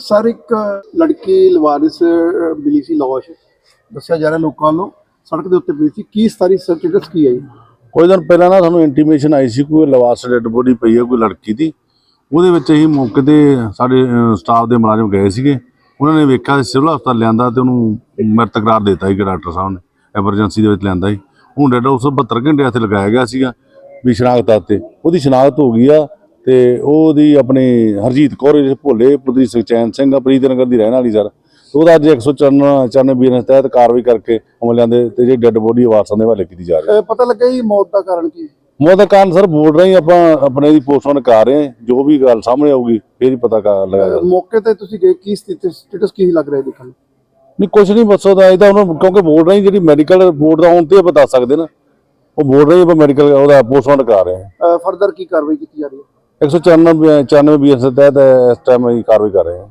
Sir, ਇੱਕ ਲੜਕੀ ਲਵਾਰਿਸ ਮਿਲੀ ਸੀ ਲਾਸ਼ ਦੱਸਿਆ ਜਾ ਰਿਹਾ ਲੋਕਾਂ ਨੂੰ ਸੜਕ ਦੇ ਉੱਤੇ ਪਈ ਸੀ। ਕੀ ਸਾਰੀ ਸਟੇਟਸ ਕੀ ਹੈ ਜੀ? ਕੁਝ ਦਿਨ ਪਹਿਲਾਂ ਨਾ ਸਾਨੂੰ ਇੰਟੀਮੇਸ਼ਨ ਆਈ ਸੀ, ਕੋਈ ਲਵਾਸ ਡੈਡ ਬੋਡੀ ਪਈ ਹੈ, ਕੋਈ ਲੜਕੀ ਦੀ। ਉਹਦੇ ਵਿੱਚ ਅਸੀਂ ਮੌਕੇ ਤੇ ਸਾਡੇ ਸਟਾਫ ਦੇ ਮੁਲਾਜ਼ਮ ਗਏ ਸੀਗੇ। ਉਹਨਾਂ ਨੇ ਵੇਖਿਆ ਸਿਵਲ ਹਸਪਤਾਲ ਲਿਆਂਦਾ ਤੇ ਉਹਨੂੰ ਮ੍ਰਿਤ ਕਰਾਰ ਦਿੱਤਾ ਸੀ ਡਾਕਟਰ ਸਾਹਿਬ ਨੇ ਐਮਰਜੈਂਸੀ ਦੇ ਵਿੱਚ ਲਿਆਂਦਾ ਸੀ। ਹੁਣ ਡੈਡ ਉਸ 72 ਘੰਟੇ ਇੱਥੇ ਲਗਾਇਆ ਗਿਆ ਸੀਗਾ, ਵੀ ਸ਼ਨਾਖਤ ਤੇ ਉਹਦੀ ਸ਼ਨਾਖਤ ਹੋ ਗਈ ਆ ਤੇ ਉਹਦੀ ਆਪਣੀ ਹਰਜੀਤ ਕੌਰ ਭੋਲੇ ਪੁੱਤਰੀ ਸੁਖਚੈਨ ਸਿੰਘ ਆ ਪ੍ਰੀਤਨਗਰ ਦੀ ਰਹਿਣ ਵਾਲੀ ਸਰ ਉਹਦਾ ਅੱਜ 194 94 ਬੀਐਨਐਸ ਤਹਿਤ ਕਾਰਵਾਈ ਕਰਕੇ ਅਮਲਿਆਂ ਦੇ ਤੇ ਜਿਹੜੀ ਡੈਡ ਬੋਡੀ ਵਾਰਸਾਂ ਦੇ ਹਵਾਲੇ ਕੀਤੀ ਜਾ ਰਹੀ ਹੈ। ਪਤਾ ਲੱਗਾ ਜੀ ਮੌਤ ਦਾ ਕਾਰਨ ਕੀ ਹੈ? ਮੌਤ ਦਾ ਕਾਰਨ ਸਰ ਬੋਲ ਰਹੇ ਆਪਾਂ ਆਪਣੇ ਦੀ ਪੋਸਟਮਾਰਟਮ ਕਰ ਰਹੇ ਹਾਂ ਜੋ ਵੀ ਗੱਲ ਸਾਹਮਣੇ ਆਊਗੀ ਫੇਰ ਹੀ ਪਤਾ ਕਰ ਲਗਾਇਆ ਮੌਕੇ ਤੇ ਤੁਸੀਂ ਗਏ ਕੀ ਸਟੇਟਸ ਕੀ ਲੱਗ ਰਿਹਾ ਦੇਖਣ ਨਹੀਂ ਕੁਝ ਨਹੀਂ ਬਸ ਉਹਦਾ ਇਹਦਾ ਉਹਨੂੰ ਕਿਉਂਕਿ ਬੋਲ ਰਹੇ ਜਿਹੜੀ ਮੈਡੀਕਲ ਰਿਪੋਰਟ ਦਾ ਆਉਣ ਤੇ ਆਪਾਂ ਦੱਸ ਸਕਦੇ ਨਾ ਉਹ ਬੋਲ ਰਹੇ ਆਪਾਂ ਮੈਡੀਕਲ ਉਹਦਾ ਪੋਸਟਮਾਰਟਮ ਕਰ ਰਹੇ ਹਾਂ। ਫਰਦਰ ਕੀ ਕਾਰਵਾਈ ਕੀਤੀ ਜਾ ਰਹੀ ਹੈ? 194 94 ਬੀਐਸ ਤਹਿਤ ਇਸ ਟਾਈਮ ਅਸੀਂ ਕਾਰਵਾਈ ਕਰ ਰਹੇ ਹਾਂ।